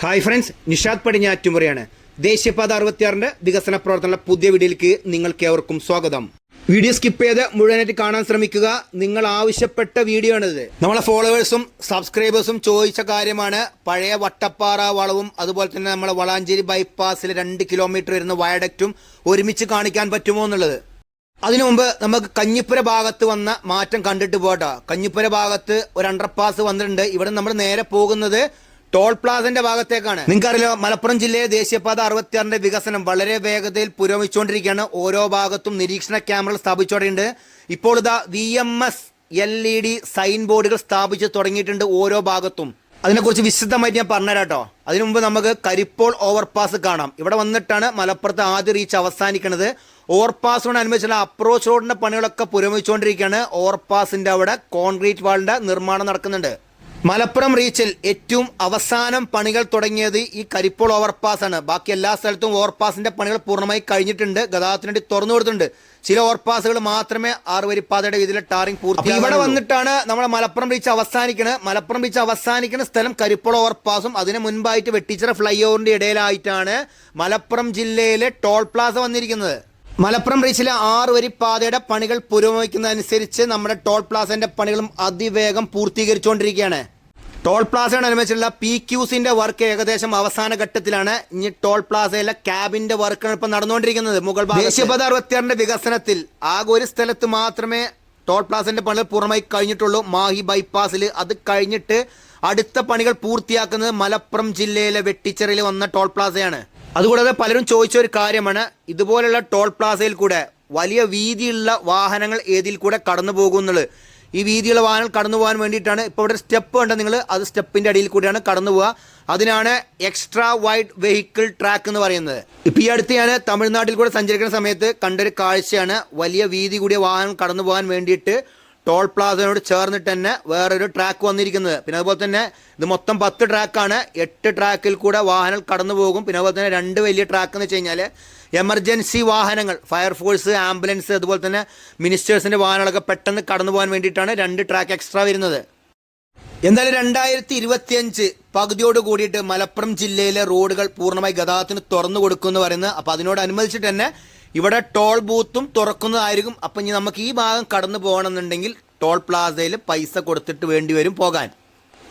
Hi friends Nishad പടിഞ്ഞാറ്റുമുറയാണ് ദേശീയപാത അറുപത്തിയാറിന്റെ വികസന പ്രവർത്തന പുതിയ വീഡിയോയിലേക്ക് നിങ്ങൾക്ക് ഏവർക്കും സ്വാഗതം. വീഡിയോ സ്കിപ്പ് ചെയ്ത് മുഴുവനായിട്ട് കാണാൻ ശ്രമിക്കുക. നിങ്ങൾ ആവശ്യപ്പെട്ട വീഡിയോ ആണിത്. നമ്മളെ ഫോളോവേഴ്സും സബ്സ്ക്രൈബേഴ്സും ചോദിച്ച കാര്യമാണ് പഴയ വട്ടപ്പാറ വളവും അതുപോലെ തന്നെ നമ്മളെ വളാഞ്ചേരി ബൈപ്പാസിൽ രണ്ട് കിലോമീറ്റർ വരുന്ന വയഡക്റ്റും ഒരുമിച്ച് കാണിക്കാൻ പറ്റുമോ എന്നുള്ളത്. അതിനു മുമ്പ് നമുക്ക് കഞ്ഞിപ്പുര ഭാഗത്ത് വന്ന മാറ്റം കണ്ടിട്ട് പോട്ടോ കഞ്ഞിപ്പുര ഭാഗത്ത് ഒരു അണ്ടർപാസ് വന്നിട്ടുണ്ട്. ഇവിടെ നമ്മൾ നേരെ പോകുന്നത് ടോൾ പ്ലാസന്റെ ഭാഗത്തേക്കാണ്. നിങ്ങൾക്കറിയാലോ മലപ്പുറം ജില്ലയിലെ ദേശീയപാത അറുപത്തിയാറിന്റെ വികസനം വളരെ വേഗതയിൽ പുരോഗമിച്ചുകൊണ്ടിരിക്കുകയാണ്. ഓരോ ഭാഗത്തും നിരീക്ഷണ ക്യാമറകൾ സ്ഥാപിച്ചോടെയുണ്ട് ഇപ്പോൾ ഇതാ V M S L E D sign ബോർഡുകൾ സ്ഥാപിച്ച് തുടങ്ങിയിട്ടുണ്ട് ഓരോ ഭാഗത്തും. അതിനെക്കുറിച്ച് വിശദമായിട്ട് ഞാൻ പറഞ്ഞുതരാം കേട്ടോ. അതിനു മുമ്പ് നമുക്ക് കരിപ്പോൾ ഓവർപാസ് കാണാം. ഇവിടെ വന്നിട്ടാണ് മലപ്പുറത്ത് ആദ്യ റീച്ച് അവസാനിക്കുന്നത്. ഓവർപാസിനോടനുബന്ധിച്ചുള്ള അപ്രോച്ച് റോഡിന്റെ പണികളൊക്കെ പുരോഗമിച്ചുകൊണ്ടിരിക്കുകയാണ്. ഓവർപാസിന്റെ അവിടെ കോൺക്രീറ്റ് വാളിന്റെ നിർമ്മാണം നടക്കുന്നുണ്ട്. മലപ്പുറം റീച്ചിൽ ഏറ്റവും അവസാനം പണികൾ തുടങ്ങിയത് ഈ കരിപ്പോൾ ഓവർപാസ് ആണ്. ബാക്കി എല്ലാ സ്ഥലത്തും ഓവർപാസിന്റെ പണികൾ പൂർണമായി കഴിഞ്ഞിട്ടുണ്ട്. ഗതാഗതത്തിന് വേണ്ടി തുറന്നു കൊടുത്തിട്ടുണ്ട്. ചില ഓവർപാസുകൾ മാത്രമേ ആറുവരിപ്പാതയുടെ ഇതിലെ ടാറിംഗ് പൂർത്തി ഇവിടെ വന്നിട്ടാണ് നമ്മുടെ മലപ്പുറം റീച്ച് അവസാനിക്കുന്നത്. മലപ്പുറം റീച്ച് അവസാനിക്കുന്ന സ്ഥലം കരിപ്പോൾ ഓവർപാസും അതിന് മുൻപായിട്ട് വെട്ടിച്ചിറ ഫ്ലൈ ഓവറിന്റെ ഇടയിലായിട്ടാണ് മലപ്പുറം ജില്ലയിലെ ടോൾ പ്ലാസ വന്നിരിക്കുന്നത്. മലപ്പുറം റീച്ചിലെ ആറ് വരി പാതയുടെ പണികൾ പുരോഗമിക്കുന്നതനുസരിച്ച് നമ്മുടെ ടോൾ പ്ലാസന്റെ പണികളും അതിവേഗം പൂർത്തീകരിച്ചുകൊണ്ടിരിക്കുകയാണ്. ടോൾ പ്ലാസയാണ് പ്ലാസയോടനുബന്ധിച്ചുള്ള പി ക്യൂസിന്റെ വർക്ക് ഏകദേശം അവസാന ഘട്ടത്തിലാണ് ഇനി ടോൾ പ്ലാസയിലെ ക്യാബിന്റെ വർക്കാണ് ഇപ്പൊ നടന്നുകൊണ്ടിരിക്കുന്നത് മുഗൾ ദേശീയപാത അറുപത്തിയാറിന്റെ വികസനത്തിൽ ആകെ ഒരു സ്ഥലത്ത് മാത്രമേ ടോൾ പ്ലാസന്റെ പണികൾ പൂർണമായി കഴിഞ്ഞിട്ടുള്ളൂ. മാഹി ബൈപ്പാസിൽ അത് കഴിഞ്ഞിട്ട് അടുത്ത പണികൾ പൂർത്തിയാക്കുന്നത് മലപ്പുറം ജില്ലയിലെ വെട്ടിച്ചെറിയിൽ വന്ന ടോൾ പ്ലാസയാണ്. അതുകൂടാതെ പലരും ചോദിച്ച ഒരു കാര്യമാണ്. ഇതുപോലുള്ള ടോൾ പ്ലാസയിൽ കൂടെ വലിയ വീതിയുള്ള വാഹനങ്ങൾ ഏതിൽ കൂടെ കടന്നു പോകുന്നുള്ളത് ഈ വീതിയുള്ള വാഹനങ്ങൾ കടന്നു പോകാൻ വേണ്ടിയിട്ടാണ് ഇപ്പോൾ ഇവിടെ സ്റ്റെപ്പ് ഉണ്ട് നിങ്ങൾ അത് സ്റ്റെപ്പിന്റെ അടിയിൽ കൂടിയാണ് കടന്നു പോവുക. അതിനാണ് എക്സ്ട്രാ വൈഡ് വെഹിക്കിൾ ട്രാക്ക് എന്ന് പറയുന്നത്. ഇപ്പം ഈ അടുത്ത് ഞാൻ തമിഴ്നാട്ടിൽ കൂടെ സഞ്ചരിക്കുന്ന സമയത്ത് കണ്ടൊരു കാഴ്ചയാണ്. വലിയ വീതി കൂടിയ വാഹനം കടന്നു പോകാൻ വേണ്ടിയിട്ട് ടോൾ പ്ലാസയോട് ചേർന്നിട്ട് തന്നെ വേറൊരു ട്രാക്ക് വന്നിരിക്കുന്നത്. പിന്നെ അതുപോലെ തന്നെ ഇത് മൊത്തം പത്ത് ട്രാക്കാണ്. എട്ട് ട്രാക്കിൽ കൂടെ വാഹനങ്ങൾ കടന്നു പോകും. പിന്നെ അതുപോലെ തന്നെ രണ്ട് വലിയ ട്രാക്ക് എന്ന് വെച്ച് കഴിഞ്ഞാൽ എമർജൻസി വാഹനങ്ങൾ ഫയർഫോഴ്സ് ആംബുലൻസ് അതുപോലെ തന്നെ മിനിസ്റ്റേഴ്സിന്റെ വാഹനങ്ങളൊക്കെ പെട്ടെന്ന് കടന്നു പോകാൻ വേണ്ടിയിട്ടാണ് രണ്ട് ട്രാക്ക് എക്സ്ട്രാ വരുന്നത്. എന്തായാലും രണ്ടായിരത്തി ഇരുപത്തിയഞ്ച് പകുതിയോട് കൂടിയിട്ട് മലപ്പുറം ജില്ലയിലെ റോഡുകൾ പൂർണമായി ഗതാഗതത്തിന് തുറന്നു കൊടുക്കുമെന്ന് പറയുന്നത് അപ്പോൾ അതിനോടനുബന്ധിച്ചിട്ട് തന്നെ ഇവിടെ ടോൾ ബൂത്തും തുറക്കുന്നതായിരിക്കും. അപ്പം ഇനി നമുക്ക് ഈ ഭാഗം കടന്നു പോകണമെന്നുണ്ടെങ്കിൽ ടോൾ പ്ലാസയിൽ പൈസ കൊടുത്തിട്ട് വേണ്ടി വരും പോകാൻ.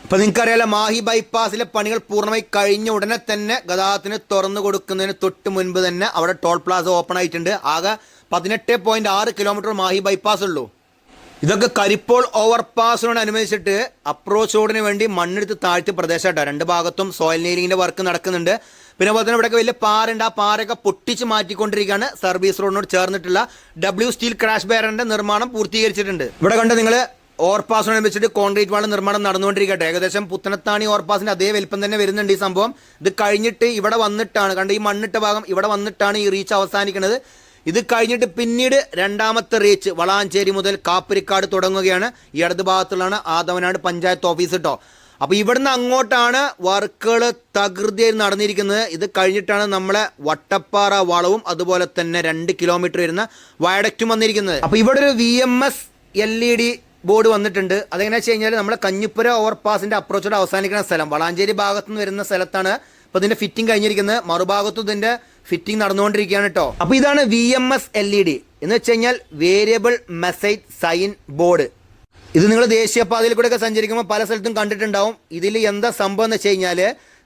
ഇപ്പം നിങ്ങൾക്കറിയാലോ മാഹി ബൈപ്പാസിലെ പണികൾ പൂർണമായി കഴിഞ്ഞ ഉടനെ തന്നെ ഗതാഗതത്തിന് തുറന്നു കൊടുക്കുന്നതിന് തൊട്ട് മുൻപ് തന്നെ അവിടെ ടോൾ പ്ലാസ ഓപ്പൺ ആയിട്ടുണ്ട്. ആകെ പതിനെട്ട് പോയിന്റ് ആറ് കിലോമീറ്റർ മാഹി ബൈപ്പാസ് ഉള്ളൂ. ഇതൊക്കെ കരിപ്പോൾ ഓവർപാസിനോടനുബന്ധിച്ചിട്ട് അപ്രോച്ച് റോഡിന് വേണ്ടി മണ്ണെടുത്ത് താഴ്ത്തി പ്രദേശമായിട്ടോ രണ്ട് ഭാഗത്തും സോയിൽ നീലിങ്ങിന്റെ വർക്ക് നടക്കുന്നുണ്ട്. പിന്നെ അതുപോലെ തന്നെ ഇവിടെയൊക്കെ വലിയ പാറുണ്ട് ആ പാറയൊക്കെ പൊട്ടിച്ച് മാറ്റിക്കൊണ്ടിരിക്കുകയാണ്. സർവീസ് റോഡിനോട് ചേർന്നിട്ടുള്ള ഡബ്ല്യു സ്റ്റീൽ ക്രാഷ് ബാരറിന്റെ നിർമ്മാണം പൂർത്തീകരിച്ചിട്ടുണ്ട്. ഇവിടെ കണ്ട് നിങ്ങൾ ഓവർപാസിനനുസരിച്ചിട്ട് കോൺക്രീറ്റ് വാൾ നിർമ്മാണം നടന്നുകൊണ്ടിരിക്കട്ടെ. ഏകദേശം പുത്തനത്താണി ഓവർപാസിന്റെ അതേ വലിപ്പം തന്നെ വരുന്നുണ്ട് ഈ സംഭവം. ഇത് കഴിഞ്ഞിട്ട് ഇവിടെ വന്നിട്ടാണ് കണ്ട് ഈ മണ്ണിട്ട ഭാഗം ഇവിടെ വന്നിട്ടാണ് ഈ റീച്ച് അവസാനിക്കുന്നത്. ഇത് കഴിഞ്ഞിട്ട് പിന്നീട് രണ്ടാമത്തെ റീച്ച് വളാഞ്ചേരി മുതൽ കാപ്പരിക്കാട് തുടങ്ങുകയാണ്. ഈ ഇടത് ഭാഗത്തുള്ളതാണ് ആദവനാട് പഞ്ചായത്ത് ഓഫീസ് കേട്ടോ. അപ്പോൾ ഇവിടുന്ന് അങ്ങോട്ടാണ് വർക്കുകൾ തകൃതിയായി നടന്നിരിക്കുന്നത്. ഇത് കഴിഞ്ഞിട്ടാണ് നമ്മളെ വട്ടപ്പാറ വളവും അതുപോലെ തന്നെ രണ്ട് കിലോമീറ്റർ വരുന്ന വയഡക്റ്റും വന്നിരിക്കുന്നത്. അപ്പോൾ ഇവിടെ ഒരു V M S L E D board വന്നിട്ടുണ്ട്. അതെങ്ങനെ വെച്ച് കഴിഞ്ഞാൽ നമ്മുടെ കഞ്ഞിപ്പുര ഓവർപാസിന്റെ അപ്രോച്ചോടെ അവസാനിക്കുന്ന സ്ഥലം. വളാഞ്ചേരി ഭാഗത്ത് നിന്ന് വരുന്ന സ്ഥലത്താണ് ഇപ്പൊ ഇതിന്റെ ഫിറ്റിംഗ് കഴിഞ്ഞിരിക്കുന്നത്. മറുഭാഗത്തും ഇതിന്റെ ഫിറ്റിംഗ് നടന്നുകൊണ്ടിരിക്കുകയാണ് കേട്ടോ അപ്പോൾ ഇതാണ് V M S L E D എന്ന് വെച്ച് കഴിഞ്ഞാൽ വേരിയബിൾ മെസ്സേജ് സൈൻ ബോർഡ് ഇത് നിങ്ങൾ ദേശീയപാതയിൽ കൂടെ ഒക്കെ സഞ്ചരിക്കുമ്പോൾ പല സ്ഥലത്തും കണ്ടിട്ടുണ്ടാവും. ഇതിൽ എന്താ സംഭവം എന്ന് വെച്ച് കഴിഞ്ഞാൽ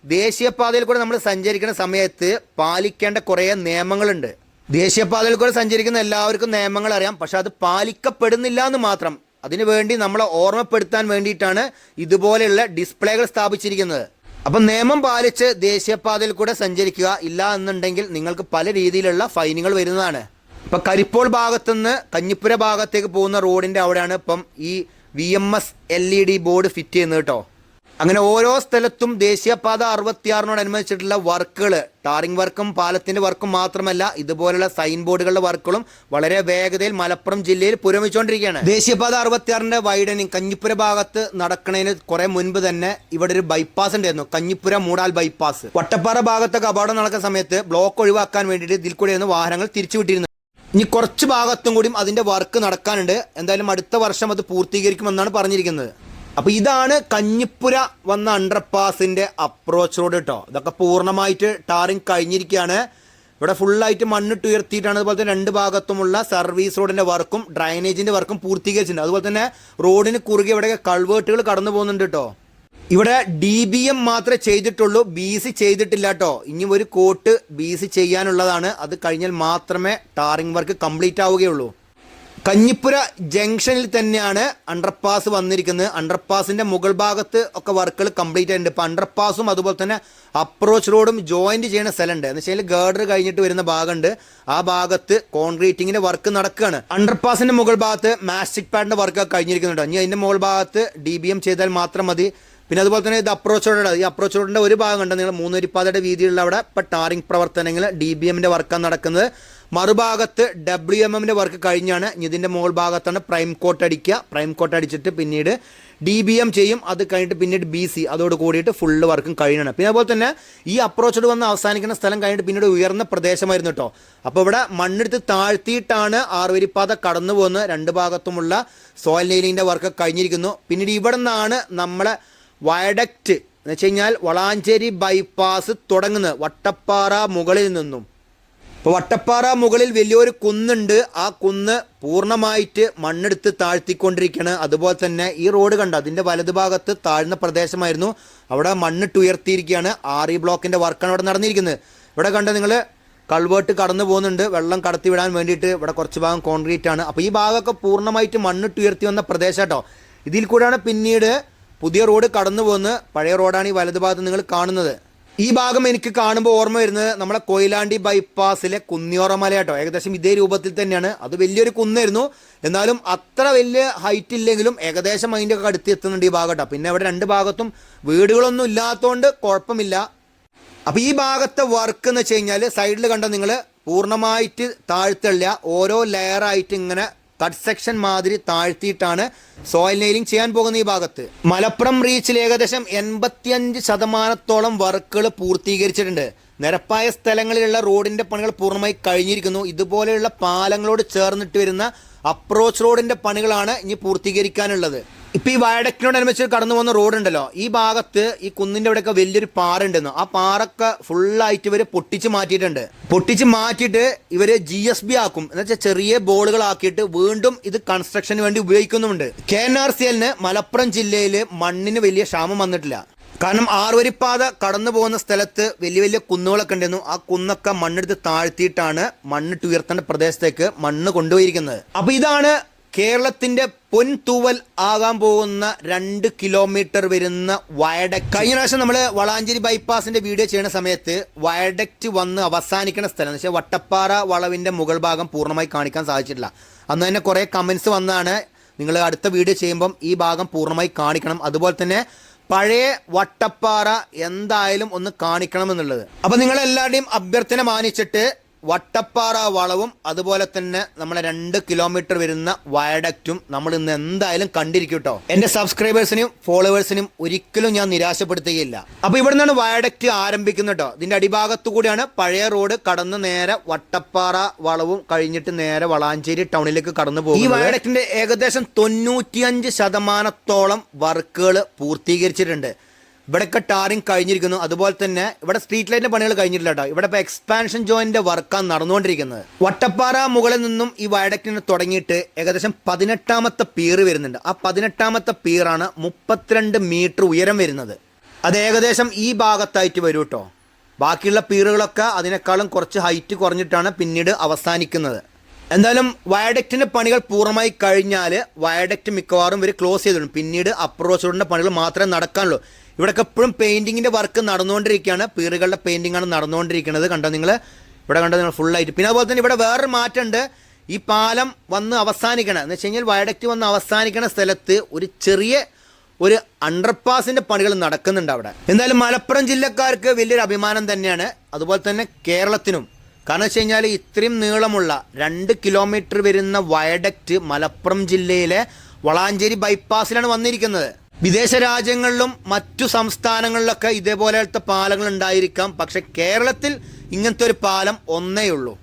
ദേശീയപാതയിൽ കൂടെ നമ്മൾ സഞ്ചരിക്കുന്ന സമയത്ത് പാലിക്കേണ്ട കുറേ നിയമങ്ങളുണ്ട്. ദേശീയപാതയിൽ കൂടെ സഞ്ചരിക്കുന്ന എല്ലാവർക്കും നിയമങ്ങൾ അറിയാം. പക്ഷെ അത് പാലിക്കപ്പെടുന്നില്ല എന്ന് മാത്രം. അതിനുവേണ്ടി നമ്മളെ ഓർമ്മപ്പെടുത്താൻ വേണ്ടിയിട്ടാണ് ഇതുപോലെയുള്ള ഡിസ്പ്ലേകൾ സ്ഥാപിച്ചിരിക്കുന്നത്. അപ്പം നിയമം പാലിച്ച് ദേശീയപാതയിൽ കൂടെ സഞ്ചരിക്കുക ഇല്ല എന്നുണ്ടെങ്കിൽ നിങ്ങൾക്ക് പല രീതിയിലുള്ള ഫൈനുകൾ വരുന്നതാണ്. ഇപ്പൊ കരിപ്പോൾ ഭാഗത്തുനിന്ന് കഞ്ഞിപ്പുര ഭാഗത്തേക്ക് പോകുന്ന റോഡിന്റെ അവിടെയാണ് ഇപ്പം ഈ V M S L E D board fit ചെയ്യുന്നത് കേട്ടോ. അങ്ങനെ ഓരോ സ്ഥലത്തും ദേശീയപാത അറുപത്തിയാറിനോടനുബന്ധിച്ചിട്ടുള്ള വർക്കുകൾ ടാറിംഗ് വർക്കും പാലത്തിന്റെ വർക്കും മാത്രമല്ല ഇതുപോലുള്ള സൈൻ ബോർഡുകളുടെ വർക്കുകളും വളരെ വേഗതയിൽ മലപ്പുറം ജില്ലയിൽ പുരോഗമിച്ചുകൊണ്ടിരിക്കുകയാണ്. ദേശീയപാത അറുപത്തിയാറിന്റെ വൈഡനിങ് കഞ്ഞിപ്പുര ഭാഗത്ത് നടക്കുന്നതിന് കുറെ മുൻപ് തന്നെ ഇവിടെ ഒരു ബൈപ്പാസ് ഉണ്ടായിരുന്നു. കഞ്ഞിപ്പുര മൂടാൽ ബൈപ്പാസ് വട്ടപ്പാറ ഭാഗത്തൊക്കെ അപകടം നടക്കുന്ന സമയത്ത് ബ്ലോക്ക് ഒഴിവാക്കാൻ വേണ്ടിയിട്ട് ഇതിൽ കൂടെയായിരുന്നു വാഹനങ്ങൾ തിരിച്ചുവിട്ടിരുന്നത് ഇനി കുറച്ച് ഭാഗത്തും കൂടിയും അതിന്റെ വർക്ക് നടക്കാനുണ്ട്. എന്തായാലും അടുത്ത വർഷം അത് പൂർത്തീകരിക്കുമെന്നാണ് പറഞ്ഞിരിക്കുന്നത്. അപ്പോൾ ഇതാണ് കഞ്ഞിപ്പുര വന്ന അണ്ടർപാസിന്റെ അപ്രോച്ച് റോഡ് കേട്ടോ ഇതൊക്കെ പൂർണമായിട്ട് ടാറിങ് കഴിഞ്ഞിരിക്കുകയാണ്. ഇവിടെ ഫുള്ളായിട്ട് മണ്ണിട്ട് ഉയർത്തിയിട്ടാണ് അതുപോലെ തന്നെ രണ്ട് ഭാഗത്തുമുള്ള സർവീസ് റോഡിന്റെ വർക്കും ഡ്രൈനേജിന്റെ വർക്കും പൂർത്തീകരിച്ചിട്ടുണ്ട്. അതുപോലെ തന്നെ റോഡിന് കുറുകെ ഇവിടെ കൾവേർട്ടുകൾ കടന്നു പോകുന്നുണ്ട് കേട്ടോ ഇവിടെ ഡി ബി എം മാത്രമേ ചെയ്തിട്ടുള്ളൂ. ബി സി ചെയ്തിട്ടില്ല കേട്ടോ ഇനി ഒരു കോട്ട് ബി സി ചെയ്യാനുള്ളതാണ്. അത് കഴിഞ്ഞാൽ മാത്രമേ ടാറിങ് വർക്ക് കംപ്ലീറ്റ് ആവുകയുള്ളൂ. കഞ്ഞിപ്പുര ജംഗ്ഷനിൽ തന്നെയാണ് അണ്ടർപാസ് വന്നിരിക്കുന്നത്. അണ്ടർപാസിന്റെ മുകൾ ഭാഗത്ത് ഒക്കെ വർക്കുകൾ കംപ്ലീറ്റ് ആയിട്ടുണ്ട്. ഇപ്പം അണ്ടർപാസും അതുപോലെ തന്നെ അപ്രോച്ച് റോഡും ജോയിന്റ് ചെയ്യുന്ന സ്ഥലമുണ്ട്. എന്ന് വെച്ചാൽ ഗേർഡർ കഴിഞ്ഞിട്ട് വരുന്ന ഭാഗമുണ്ട്. ആ ഭാഗത്ത് കോൺക്രീറ്റിങ്ങിന്റെ വർക്ക് നടക്കുകയാണ്. അണ്ടർപാസിന്റെ മുകൾ ഭാഗത്ത് മാസ്റ്റിക് പാഡിന്റെ വർക്ക് കഴിഞ്ഞിരിക്കുന്നുണ്ട്. ഇനി അതിന്റെ മുകൾ ഭാഗത്ത് ഡി ബി എം ചെയ്താൽ മാത്രം മതി. പിന്നെ അതുപോലെ തന്നെ ഇത് അപ്രോച്ച് റോഡ് ഈ അപ്രോച്ച് റോഡിന്റെ ഒരു ഭാഗം കണ്ട്? നിങ്ങൾ മൂന്നരിപ്പാതയുടെ വീതിയുള്ള അവിടെ ഇപ്പൊ ടാറിംഗ് പ്രവർത്തനങ്ങൾ ഡി ബി എമ്മിന്റെ വർക്കാണ് നടക്കുന്നത്. മറുഭാഗത്ത് ഡബ്ല്യു എം എമ്മിന്റെ വർക്ക് കഴിഞ്ഞാണ് ഇനി ഇതിന്റെ മുകൾ ഭാഗത്താണ് പ്രൈം കോട്ട് അടിക്കുക. പ്രൈം കോട്ട് അടിച്ചിട്ട് പിന്നീട് ഡി ബി എം ചെയ്യും. അത് കഴിഞ്ഞിട്ട് പിന്നീട് ബി സി അതോട് കൂടിയിട്ട് ഫുള്ള് വർക്കും കഴിയണം പിന്നെ അതുപോലെ തന്നെ ഈ അപ്രോച്ചോട് വന്ന് അവസാനിക്കുന്ന സ്ഥലം കഴിഞ്ഞിട്ട് പിന്നീട് ഉയർന്ന പ്രദേശമായിരുന്നു കേട്ടോ അപ്പോൾ ഇവിടെ മണ്ണെടുത്ത് താഴ്ത്തിയിട്ടാണ് ആറുവരിപ്പാത കടന്നു പോകുന്ന രണ്ട് ഭാഗത്തുമുള്ള സോയിൽ നെയിലിങ്ങിന്റെ വർക്ക് കഴിഞ്ഞിരിക്കുന്നു. പിന്നീട് ഇവിടെ നിന്നാണ് നമ്മളെ വയഡക്റ്റ് എന്ന് വെച്ച് കഴിഞ്ഞാൽ വളാഞ്ചേരി ബൈപ്പാസ് തുടങ്ങുന്നത്. വട്ടപ്പാറ മുകളിൽ നിന്നും. ഇപ്പോൾ വട്ടപ്പാറ മുകളിൽ വലിയൊരു കുന്നുണ്ട്. ആ കുന്ന് പൂർണമായിട്ട് മണ്ണെടുത്ത് താഴ്ത്തിക്കൊണ്ടിരിക്കുകയാണ് അതുപോലെ തന്നെ ഈ റോഡ് കണ്ട? അതിന്റെ വലതുഭാഗത്ത് താഴ്ന്ന പ്രദേശമായിരുന്നു. അവിടെ മണ്ണിട്ട് ഉയർത്തിയിരിക്കുകയാണ് ഇ ബ്ലോക്കിന്റെ വർക്കാണ് അവിടെ നടന്നിരിക്കുന്നത്. ഇവിടെ കണ്ട നിങ്ങൾ കൾവേർട്ട് കടന്നു പോകുന്നുണ്ട്. വെള്ളം കടത്തി വിടാൻ വേണ്ടിയിട്ട് ഇവിടെ കുറച്ച് ഭാഗം കോൺക്രീറ്റ് ആണ് അപ്പോൾ ഈ ഭാഗമൊക്കെ പൂർണമായിട്ട് മണ്ണിട്ട് ഉയർത്തി വന്ന പ്രദേശം കേട്ടോ. ഇതിൽ കൂടെയാണ് പിന്നീട് പുതിയ റോഡ് കടന്നു പോകുന്നത്. പഴയ റോഡാണ് ഈ വലതുഭാഗത്ത് നിങ്ങൾ കാണുന്നത്. ഈ ഭാഗം എനിക്ക് കാണുമ്പോൾ ഓർമ്മ വരുന്നത് നമ്മളെ കൊയിലാണ്ടി ബൈപ്പാസിലെ കുന്നിയോറമല കേട്ടോ. ഏകദേശം ഇതേ രൂപത്തിൽ തന്നെയാണ്. അത് വലിയൊരു കുന്നായിരുന്നു. എന്നാലും അത്ര വലിയ ഹൈറ്റ് ഇല്ലെങ്കിലും ഏകദേശം അതിന്റെ ഒക്കെ അടുത്ത് എത്തുന്നുണ്ട് ഈ ഭാഗം കേട്ടോ. പിന്നെ അവിടെ രണ്ട് ഭാഗത്തും വീടുകളൊന്നും ഇല്ലാത്തതുകൊണ്ട് കുഴപ്പമില്ല. അപ്പോൾ ഈ ഭാഗത്തെ വർക്ക് എന്ന് വെച്ച് കഴിഞ്ഞാൽ സൈഡിൽ കണ്ട നിങ്ങൾ പൂർണമായിട്ട് താഴ്ത്തല്ല. ഓരോ ലെയറായിട്ട് ഇങ്ങനെ കട്ട് സെക്ഷൻ മാതിരി താഴ്ത്തിയിട്ടാണ് സോയിൽ നെയിലിംഗ് ചെയ്യാൻ പോകുന്ന ഈ ഭാഗത്ത്. മലപ്പുറം റീച്ചിൽ ഏകദേശം എൺപത്തിയഞ്ച് ശതമാനത്തോളം വർക്കുകൾ പൂർത്തീകരിച്ചിട്ടുണ്ട്. നിരപ്പായ സ്ഥലങ്ങളിലുള്ള റോഡിന്റെ പണികൾ പൂർണമായി കഴിഞ്ഞിരിക്കുന്നു. ഇതുപോലെയുള്ള പാലങ്ങളോട് ചേർന്നിട്ട് വരുന്ന അപ്രോച്ച് റോഡിന്റെ പണികളാണ് ഇനി പൂർത്തീകരിക്കാനുള്ളത്. ഇപ്പൊ ഈ വയഡക്റ്റിനോടനുബന്ധിച്ച് കടന്നു പോകുന്ന റോഡ് ഉണ്ടല്ലോ. ഈ ഭാഗത്ത് ഈ കുന്നിന്റെ അവിടെയൊക്കെ വലിയൊരു പാറ ഉണ്ടെന്ന് ആ പാറൊക്കെ ഫുള്ളായിട്ട് ഇവർ പൊട്ടിച്ച് മാറ്റിയിട്ടുണ്ട്. പൊട്ടിച്ച് മാറ്റിയിട്ട് ഇവർ ജി എസ് ബി ആക്കും. എന്ന് വെച്ചാൽ ചെറിയ ബോളുകളാക്കിയിട്ട് വീണ്ടും ഇത് കൺസ്ട്രക്ഷന് വേണ്ടി ഉപയോഗിക്കുന്നുമുണ്ട്. കെ എൻ ആർ സി എല്ലിന് മലപ്പുറം ജില്ലയിൽ മണ്ണിന് വലിയ ക്ഷാമം വന്നിട്ടില്ല. കാരണം ആറുവരിപ്പാത കടന്നു പോകുന്ന സ്ഥലത്ത് വലിയ വലിയ കുന്നുകളൊക്കെ ഉണ്ടായിരുന്നു ആ കുന്നൊക്കെ മണ്ണെടുത്ത് താഴ്ത്തിയിട്ടാണ് മണ്ണിട്ട് ഉയർത്തേണ്ട പ്രദേശത്തേക്ക് മണ്ണ് കൊണ്ടുപോയിരിക്കുന്നത്. അപ്പൊ ഇതാണ് കേരളത്തിന്റെ പൊൻതൂവൽ ആകാൻ പോകുന്ന രണ്ട് കിലോമീറ്റർ വരുന്ന വയഡക്ട് കഴിഞ്ഞ പ്രാവശ്യം നമ്മൾ വളാഞ്ചേരി ബൈപ്പാസിന്റെ വീഡിയോ ചെയ്യുന്ന സമയത്ത് വയഡക്റ്റ് വന്ന് അവസാനിക്കുന്ന സ്ഥലം എന്ന് വെച്ചാൽ വട്ടപ്പാറ വളവിന്റെ മുകൾ ഭാഗം പൂർണമായി കാണിക്കാൻ സാധിച്ചിട്ടില്ല. അന്ന് തന്നെ കുറേ കമന്റ്സ് വന്നാണ് നിങ്ങൾ അടുത്ത വീഡിയോ ചെയ്യുമ്പം ഈ ഭാഗം പൂർണമായി കാണിക്കണം. അതുപോലെ തന്നെ പഴയ വട്ടപ്പാറ എന്തായാലും ഒന്ന് കാണിക്കണം എന്നുള്ളത്. അപ്പൊ നിങ്ങളെല്ലാവരുടെയും അഭ്യർത്ഥന മാനിച്ചിട്ട് വട്ടപ്പാറ വളവും അതുപോലെ തന്നെ നമ്മളെ രണ്ട് കിലോമീറ്റർ വരുന്ന വയഡക്റ്റും നമ്മൾ ഇന്ന് എന്തായാലും കണ്ടിരിക്കും കേട്ടോ എന്റെ സബ്സ്ക്രൈബേഴ്സിനും ഫോളോവേഴ്സിനും ഒരിക്കലും ഞാൻ നിരാശപ്പെടുത്തുകയില്ല. അപ്പൊ ഇവിടെ നിന്നാണ് വയഡക്റ്റ് ആരംഭിക്കുന്നത് കേട്ടോ ഇതിന്റെ അടിഭാഗത്തു കൂടിയാണ് പഴയ റോഡ് കടന്ന് നേരെ വട്ടപ്പാറ വളവും കഴിഞ്ഞിട്ട് നേരെ വളാഞ്ചേരി ടൗണിലേക്ക് കടന്നു പോകും ഈ വയഡക്റ്റിന്റെ ഏകദേശം തൊണ്ണൂറ്റിയഞ്ച് ശതമാനത്തോളം വർക്കുകൾ പൂർത്തീകരിച്ചിട്ടുണ്ട്. ഇവിടെയൊക്കെ ടാറിങ് കഴിഞ്ഞിരിക്കുന്നു. അതുപോലെ തന്നെ ഇവിടെ സ്ട്രീറ്റ് ലൈറ്റിന്റെ പണികൾ കഴിഞ്ഞിട്ടില്ല കേട്ടോ ഇവിടെ ഇപ്പോൾ എക്സ്പാൻഷൻ ജോയിന്റെ വർക്കാണ് നടന്നുകൊണ്ടിരിക്കുന്നത്. വട്ടപ്പാറ മുകളിൽ നിന്നും ഈ വയഡക്റ്റിന് തുടങ്ങിയിട്ട് ഏകദേശം പതിനെട്ടാമത്തെ പീർ വരുന്നുണ്ട്. ആ പതിനെട്ടാമത്തെ പീറാണ് മുപ്പത്തിരണ്ട് മീറ്റർ ഉയരം വരുന്നത്. അത് ഏകദേശം ഈ ഭാഗത്തായിട്ട് വരും കേട്ടോ ബാക്കിയുള്ള പീറുകളൊക്കെ അതിനേക്കാളും കുറച്ച് ഹൈറ്റ് കുറഞ്ഞിട്ടാണ് പിന്നീട് അവസാനിക്കുന്നത്. എന്തായാലും വയഡക്റ്റിന്റെ പണികൾ പൂർണമായി കഴിഞ്ഞാൽ വയഡക്റ്റ് മിക്കവാറും ഇവർ ക്ലോസ് ചെയ്തിടും. പിന്നീട് അപ്രോച്ച് റോഡിന്റെ പണികൾ മാത്രമേ നടക്കാനുള്ളൂ. ഇവിടെയൊക്കെ എപ്പോഴും പെയിന്റിങ്ങിന്റെ വർക്ക് നടന്നുകൊണ്ടിരിക്കുകയാണ്. പീറുകളുടെ പെയിന്റിംഗ് ആണ് നടന്നുകൊണ്ടിരിക്കുന്നത്. കണ്ടോ നിങ്ങൾ ഇവിടെ കണ്ടോ നിങ്ങൾ ഫുള്ളായിട്ട് പിന്നെ അതുപോലെ തന്നെ ഇവിടെ വേറൊരു മാറ്റമുണ്ട്. ഈ പാലം വന്ന് അവസാനിക്കണം. എന്ന് വെച്ച് കഴിഞ്ഞാൽ വയഡക്റ്റ് വന്ന് അവസാനിക്കുന്ന സ്ഥലത്ത് ഒരു ചെറിയ ഒരു അണ്ടർപാസിന്റെ പണികൾ നടക്കുന്നുണ്ട് അവിടെ. എന്തായാലും മലപ്പുറം ജില്ലക്കാർക്ക് വലിയൊരു അഭിമാനം തന്നെയാണ്. അതുപോലെ തന്നെ കേരളത്തിനും. കാരണം വെച്ച് കഴിഞ്ഞാൽ ഇത്രയും നീളമുള്ള രണ്ട് കിലോമീറ്റർ വരുന്ന വയഡക്റ്റ് മലപ്പുറം ജില്ലയിലെ വളാഞ്ചേരി ബൈപ്പാസിലാണ് വന്നിരിക്കുന്നത്. വിദേശ രാജ്യങ്ങളിലും മറ്റു സംസ്ഥാനങ്ങളിലൊക്കെ ഇതേപോലത്തെ പാലങ്ങൾ ഉണ്ടായിരിക്കാം. പക്ഷെ കേരളത്തിൽ ഇങ്ങനത്തെ ഒരു പാലം ഒന്നേ ഉള്ളൂ.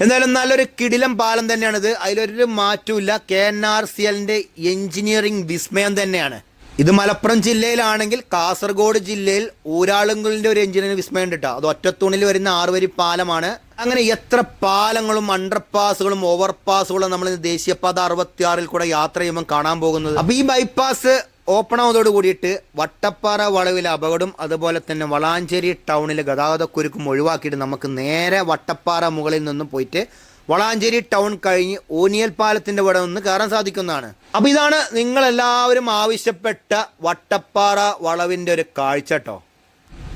എന്തായാലും നല്ലൊരു കിടിലം പാലം തന്നെയാണിത്. അതിലൊരു മാറ്റമില്ല കെ എൻ ആർ സി എല്ലിന്റെ എഞ്ചിനീയറിംഗ് വിസ്മയം തന്നെയാണ്. ഇത് മലപ്പുറം ജില്ലയിലാണെങ്കിൽ കാസർഗോഡ് ജില്ലയിൽ ഊരാളുങ്കലിന്റെ ഒരു എഞ്ചിനീയറിംഗ് വിസ്മയം ഉണ്ട് കേട്ടോ അത് ഒറ്റത്തൂണിൽ വരുന്ന ആറുവരി പാലമാണ്. അങ്ങനെ എത്ര പാലങ്ങളും അണ്ടർപാസുകളും ഓവർപാസുകളും നമ്മൾ ദേശീയപാത അറുപത്തിയാറിൽ കൂടെ യാത്ര ചെയ്യുമ്പോൾ കാണാൻ പോകുന്നത്. അപ്പൊ ഈ ബൈപ്പാസ് ഓപ്പൺ ആവുന്നതോട് കൂടിയിട്ട് വട്ടപ്പാറ വളവിലെ അപകടം അതുപോലെ തന്നെ വളാഞ്ചേരി ടൗണിലെ ഗതാഗതക്കുരുക്കും ഒഴിവാക്കിയിട്ട് നമുക്ക് നേരെ വട്ടപ്പാറ മുകളിൽ നിന്നും പോയിട്ട് വളാഞ്ചേരി ടൗൺ കഴിഞ്ഞ് ഓനിയൽ പാലത്തിന്റെ ഇവിടെ നിന്ന് കയറാൻ സാധിക്കുന്നതാണ്. അപ്പൊ ഇതാണ് നിങ്ങൾ എല്ലാവരും ആവശ്യപ്പെട്ട വട്ടപ്പാറ വളവിന്റെ ഒരു കാഴ്ച കേട്ടോ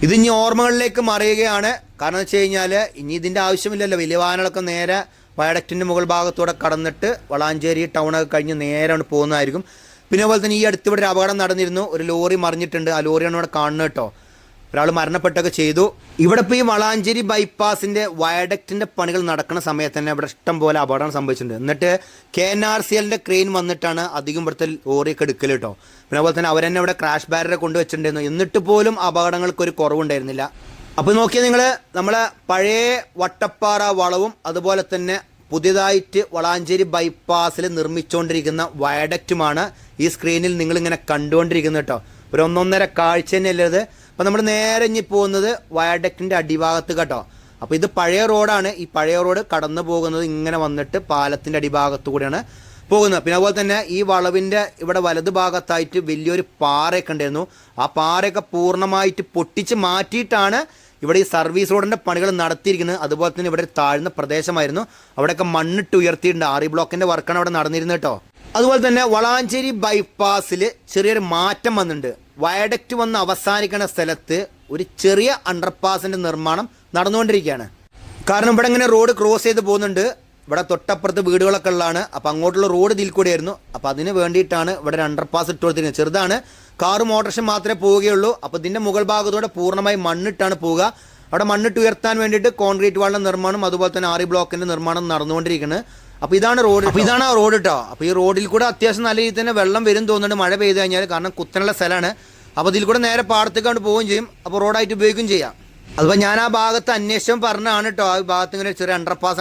ഇത് ഇനി ഓർമ്മകളിലേക്ക് മറിയുകയാണ്. കാരണം വെച്ച് കഴിഞ്ഞാൽ ഇനി ഇതിന്റെ ആവശ്യമില്ലല്ലോ. വലിയ വാഹനങ്ങളൊക്കെ നേരെ വയഡക്റ്റിന്റെ മുകൾ ഭാഗത്തൂടെ കടന്നിട്ട് വളാഞ്ചേരി ടൗണൊക്കെ കഴിഞ്ഞ് നേരെ പോകുന്നതായിരിക്കും. പിന്നെ അതുപോലെ തന്നെ ഈ അടുത്ത് ഇവിടെ ഒരു അപകടം നടന്നിരുന്നു. ഒരു ലോറി മറിഞ്ഞിട്ടുണ്ട്. ആ ലോറിയാണ് ഇവിടെ കാണുന്നത് കേട്ടോ ഒരാൾ മരണപ്പെട്ടൊക്കെ ചെയ്തു. ഇവിടെ ഇപ്പോൾ ഈ വളാഞ്ചേരി ബൈപ്പാസിന്റെ വയഡക്റ്റിന്റെ പണികൾ നടക്കുന്ന സമയത്ത് തന്നെ ഇവിടെ ഇഷ്ടം പോലെ അപകടം സംഭവിച്ചിട്ടുണ്ട്. എന്നിട്ട് കെ എൻ ആർ സി എല്ലിന്റെ ക്രെയിൻ വന്നിട്ടാണ് അധികം ഇവിടുത്തെ ലോറിയൊക്കെ എടുക്കൽ കേട്ടോ പിന്നെ അതുപോലെ തന്നെ അവരെന്നെ ഇവിടെ ക്രാഷ് ബാരറെ കൊണ്ടുവച്ചിട്ടുണ്ടായിരുന്നു. എന്നിട്ട് പോലും അപകടങ്ങൾക്ക് ഒരു കുറവുണ്ടായിരുന്നില്ല. അപ്പോൾ നോക്കിയാൽ നിങ്ങൾ നമ്മളെ പഴയ വട്ടപ്പാറ വളവും അതുപോലെ തന്നെ പുതിയതായിട്ട് വളാഞ്ചേരി ബൈപ്പാസിൽ നിർമ്മിച്ചുകൊണ്ടിരിക്കുന്ന വയഡക്റ്റുമാണ് ഈ സ്ക്രീനിൽ നിങ്ങളിങ്ങനെ കണ്ടുകൊണ്ടിരിക്കുന്നത് കേട്ടോ ഒരു ഒന്നൊന്നര കാഴ്ച തന്നെയല്ലേ അപ്പോൾ നമ്മൾ നേരെ ഇനി പോകുന്നത് വയഡക്റ്റിന്റെ അടിഭാഗത്ത് കേട്ടോ. അപ്പോൾ ഇത് പഴയ റോഡാണ്. ഈ പഴയ റോഡ് കടന്നു പോകുന്നത് ഇങ്ങനെ വന്നിട്ട് പാലത്തിന്റെ അടിഭാഗത്തു കൂടിയാണ് പോകുന്നത്. പിന്നെ അതുപോലെ തന്നെ ഈ വളവിന്റെ ഇവിടെ വലതു ഭാഗത്തായിട്ട് വലിയൊരു പാറയൊക്കെ ഉണ്ടായിരുന്നു. ആ പാറയൊക്കെ പൂർണമായിട്ട് പൊട്ടിച്ച് മാറ്റിയിട്ടാണ് ഇവിടെ ഈ സർവീസ് റോഡിന്റെ പണികൾ നടത്തിയിരിക്കുന്നത്. അതുപോലെ തന്നെ ഇവിടെ താഴ്ന്ന പ്രദേശമായിരുന്നു. അവിടെയൊക്കെ മണ്ണിട്ട് ഉയർത്തിയിട്ടുണ്ട്. ആറി ബ്ലോക്കിന്റെ വർക്കാണ് അവിടെ നടന്നിരുന്നത് കേട്ടോ. അതുപോലെ തന്നെ വളാഞ്ചേരി ബൈപ്പാസിൽ ചെറിയൊരു മാറ്റം വന്നിട്ടുണ്ട്. വയഡക്റ്റ് വന്ന് അവസാനിക്കുന്ന സ്ഥലത്ത് ഒരു ചെറിയ അണ്ടർപാസിന്റെ നിർമ്മാണം നടന്നുകൊണ്ടിരിക്കുകയാണ്. കാരണം ഇവിടെ ഇങ്ങനെ റോഡ് ക്രോസ് ചെയ്ത് പോകുന്നുണ്ട്. ഇവിടെ തൊട്ടപ്പുറത്ത് വീടുകളൊക്കെ ഉള്ളതാണ്. അപ്പോൾ അങ്ങോട്ടുള്ള റോഡ് ഇതിൽ കൂടെയായിരുന്നു. അപ്പോൾ അതിന് വേണ്ടിയിട്ടാണ് ഇവിടെ ഒരു അണ്ടർപാസ് ഇട്ട് കൊടുത്തിരിക്കുന്നത്. ചെറുതാണ്. കാറും ഓട്ടോറിക്ഷ മാത്രമേ പോവുകയുള്ളൂ. അപ്പോൾ ഇതിന്റെ മുകൾ ഭാഗത്തോടെ പൂർണമായി മണ്ണിട്ടാണ് പോവുക. അവിടെ മണ്ണിട്ട് ഉയർത്താൻ വേണ്ടിയിട്ട് കോൺക്രീറ്റ് വാളിന്റെ നിർമ്മാണം അതുപോലെ തന്നെ ആറി ബ്ലോക്കിന്റെ നിർമ്മാണം നടന്നുകൊണ്ടിരിക്കുന്നത് അപ്പോൾ ഇതാണ് റോഡ് അപ്പോൾ ഇതാണ് ആ റോഡ് കേട്ടോ അപ്പോൾ ഈ റോഡിൽ കൂടെ അത്യാവശ്യം നല്ല രീതിയിൽ തന്നെ വെള്ളം വരും തോന്നുന്നുണ്ട് മഴ പെയ്തു കഴിഞ്ഞാൽ കാരണം കുത്തനുള്ള സ്ഥലമാണ്. അപ്പോൾ ഇതിൽ കൂടെ നേരെ പാടത്തേക്കാണ്ട് പോവുകയും ചെയ്യും. അപ്പോൾ റോഡായിട്ട് ഉപയോഗിക്കുകയും ചെയ്യാം. അതുപോലെ ഞാൻ ആ ഭാഗത്ത് അന്വേഷണം പറഞ്ഞാണ് കേട്ടോ ആ ഭാഗത്ത് ഇങ്ങനെ ചെറിയ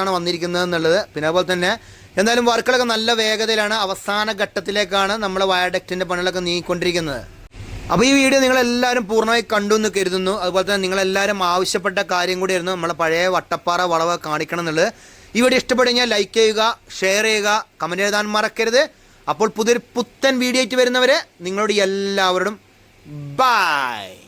ആണ് വന്നിരിക്കുന്നത് എന്നുള്ളത്. പിന്നെ അതുപോലെ തന്നെ എന്തായാലും വർക്കുകളൊക്കെ നല്ല വേഗതയിലാണ് അവസാന ഘട്ടത്തിലേക്കാണ് നമ്മളെ വയഡക്റ്റിന്റെ പണികളൊക്കെ നീങ്ങിക്കൊണ്ടിരിക്കുന്നത്. അപ്പോൾ ഈ വീഡിയോ നിങ്ങളെല്ലാവരും പൂർണമായി കണ്ടു എന്ന് കരുതുന്നു. അതുപോലെ തന്നെ നിങ്ങളെല്ലാവരും ആവശ്യപ്പെട്ട കാര്യം കൂടിയായിരുന്നു നമ്മളെ പഴയ വട്ടപ്പാറ വളവ് കാണിക്കണം എന്നുള്ളത്. ഈ വീഡിയോ ഇഷ്ടപ്പെടുകഴിഞ്ഞാൽ ലൈക്ക് ചെയ്യുക ഷെയർ ചെയ്യുക കമന്റ് എഴുതാൻ മറക്കരുത്. അപ്പോൾ പുതിയൊരു പുത്തൻ വീഡിയോ ആയിട്ട് വരുന്നവരെ നിങ്ങളോട് എല്ലാവരോടും ബായ്